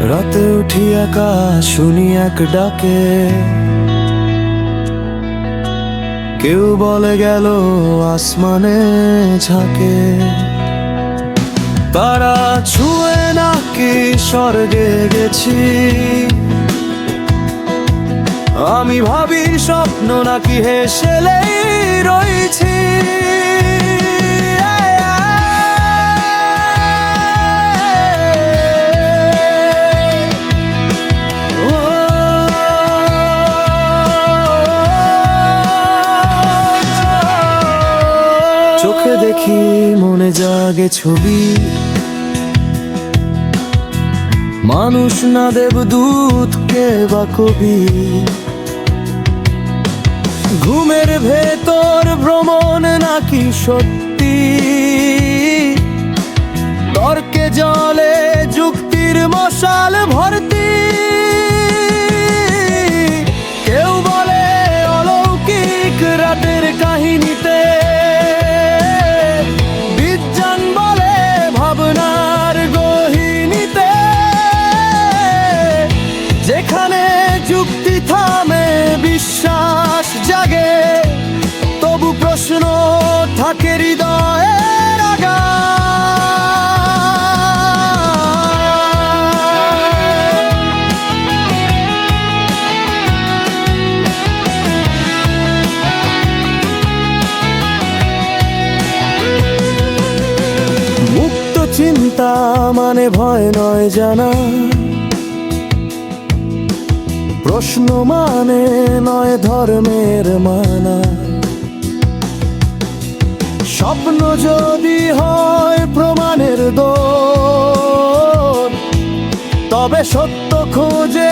রাতে উঠি একা শুনি এক ডাকে। কেউ বলে গেল, আসমানে ঝাঁকে। তারা ছুঁয়ে নাকি স্বর্গে গেছি। আমি ভাবি স্বপ্ন নাকি হেসেলেই রয়েছি দেখি মনে জাগে ছবি। মানুষ না দেবদূত, কে বা কবি? ঘুমের ভেতর ভ্রমণ নাকি সত্যি? চিন্তা মানে ভয় নয় জানা। প্রশ্ন মানে নয় ধর্মের মানা। স্বপ্ন যদি হয় প্রমাণের দো তবে সত্য খোঁজে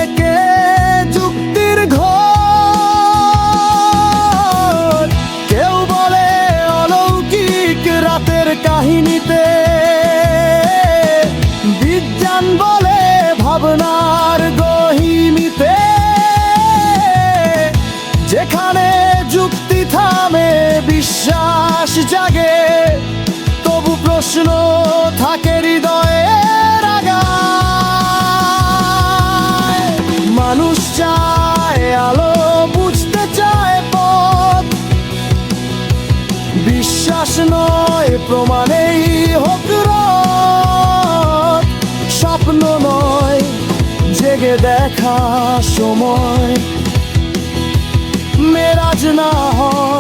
যেখানে যুক্তি থামে, বিশ্বাস জাগে। তবু প্রশ্ন থাকে হৃদয়ের আগায়। মানুষ চায়, আলো বুঝতে চায় পথ। বিশ্বাস নয়, প্রমাণেই হোক স্বপ্ন নয়, জেগে দেখা সময়। মেরাজ না হয়